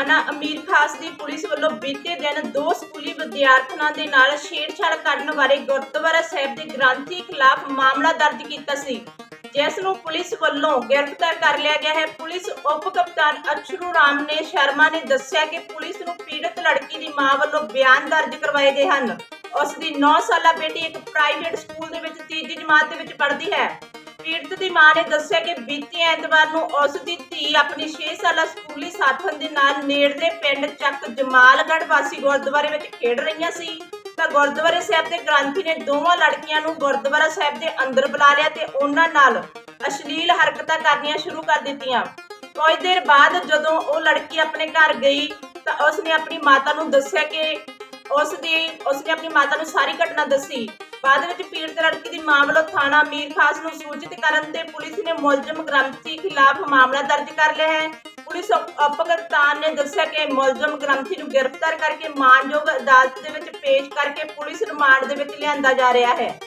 ਥਾਣਾ ਅਮੀਰ ਖਾਸ ਦੀ ਪੁਲਿਸ ਵੱਲੋਂ ਬੀਤੇ ਦਿਨ ਦੋ ਸਕੂਲੀ ਵਿਦਿਆਰਥਣਾਂ ਦੇ ਨਾਲ ਛੇੜਛਾੜ ਕਰਨ ਵਾਲੇ ਗੁਰਦੁਆਰਾ ਸਾਹਿਬ ਦੇ ਗ੍ਰੰਥੀ ਖਿਲਾਫ ਮਾਮਲਾ ਦਰਜ ਕੀਤਾ ਸੀ, ਜਿਸ ਨੂੰ ਪੁਲਿਸ ਵੱਲੋਂ ਗ੍ਰਿਫਤਾਰ ਕਰ ਲਿਆ ਗਿਆ ਹੈ। ਪੁਲਿਸ ਉਪ ਕਪਤਾਨ ਅਛਰੂ ਰਾਮ ਨੇ ਸ਼ਰਮਾ ਨੇ ਦੱਸਿਆ ਕਿ ਪੁਲਿਸ ਨੂੰ ਪੀੜਤ ਲੜਕੀ ਦੀ ਮਾਂ ਵੱਲੋਂ ਬਿਆਨ ਦਰਜ ਕਰਵਾਏ ਗਏ ਹਨ। ਉਸ ਦੀ 9 ਸਾਲਾ ਬੇਟੀ ਇੱਕ ਪ੍ਰਾਈਵੇਟ ਸਕੂਲ ਦੇ ਵਿੱਚ ਤੀਜੀ ਜਮਾਤ ਦੇ ਵਿੱਚ ਪੜ੍ਹਦੀ ਹੈ। ਪੀੜਤ ਦੀ ਮਾਂ ਨੇ ਦੱਸਿਆ ਕਿ ਬੀਤੇ ਐਤਵਾਰ ਨੂੰ ਉਸ ਦੀ ਧੀ ਆਪਣੀ 6 ਸਾਲਾ ਸਕੂਲੀ ਸਾਥਣ ਦੇ ਨਾਲ ਨੇੜਲੇ ਪਿੰਡ ਚੱਕ ਜਮਾਲਗੜ੍ਹ ਵਾਸੀ ਗੁਰਦੁਆਰੇ ਵਿੱਚ ਖੇਡ ਰਹੀਆਂ ਸੀ। ਤਾਂ ਗੁਰਦੁਆਰੇ ਸਾਹਿਬ ਦੇ ਗ੍ਰੰਥੀ ਨੇ ਦੋਵਾਂ ਲੜਕੀਆਂ ਨੂੰ ਗੁਰਦੁਆਰਾ ਸਾਹਿਬ ਦੇ ਅੰਦਰ ਬੁਲਾ ਲਿਆ ਤੇ ਉਹਨਾਂ ਨਾਲ ਅਸ਼ਲੀਲ ਹਰਕਤਾਂ ਕਰਨੀਆਂ ਸ਼ੁਰੂ ਕਰ ਦਿੱਤੀਆਂ। ਕੁਝ ਦੇਰ ਬਾਅਦ ਜਦੋਂ ਉਹ ਲੜਕੀ ਆਪਣੇ ਘਰ ਗਈ ਤਾਂ ਉਸਨੇ ਆਪਣੀ ਮਾਤਾ ਨੂੰ ਦੱਸਿਆ ਕਿ ਉਸ ਦੀ ਉਸਨੇ ਆਪਣੀ ਮਾਤਾ ਨੂੰ ਸਾਰੀ ਘਟਨਾ ਦੱਸੀ। ਬਾਅਦ ਵਿੱਚ ਪੀੜਤ ਲੜਕੀ ਦੀ ਮਾਂ ਵੱਲੋਂ ਥਾਣਾ ਅਮੀਰ ਖਾਸ ਨੂੰ ਸੂਚਿਤ ਕਰਨ ਤੇ ਪੁਲਿਸ ਨੇ ਮੁਲਜ਼ਮ ਗ੍ਰੰਥੀ ਖਿਲਾਫ ਮਾਮਲਾ ਦਰਜ ਕਰ ਲਿਆ ਹੈ। ਪੁਲਿਸ ਉਪ- ਨੇ ਦੱਸਿਆ ਕਿ ਮੁਲਜ਼ਮ ਗ੍ਰੰਥੀ ਨੂੰ ਗ੍ਰਿਫਤਾਰ ਕਰਕੇ ਮਾਨਯੋਗ ਅਦਾਲਤ ਦੇ ਵਿੱਚ ਪੇਸ਼ ਕਰਕੇ ਪੁਲਿਸ ਰਿਮਾਂਡ ਦੇ ਵਿੱਚ ਲਿਆਂਦਾ ਜਾ ਰਿਹਾ ਹੈ।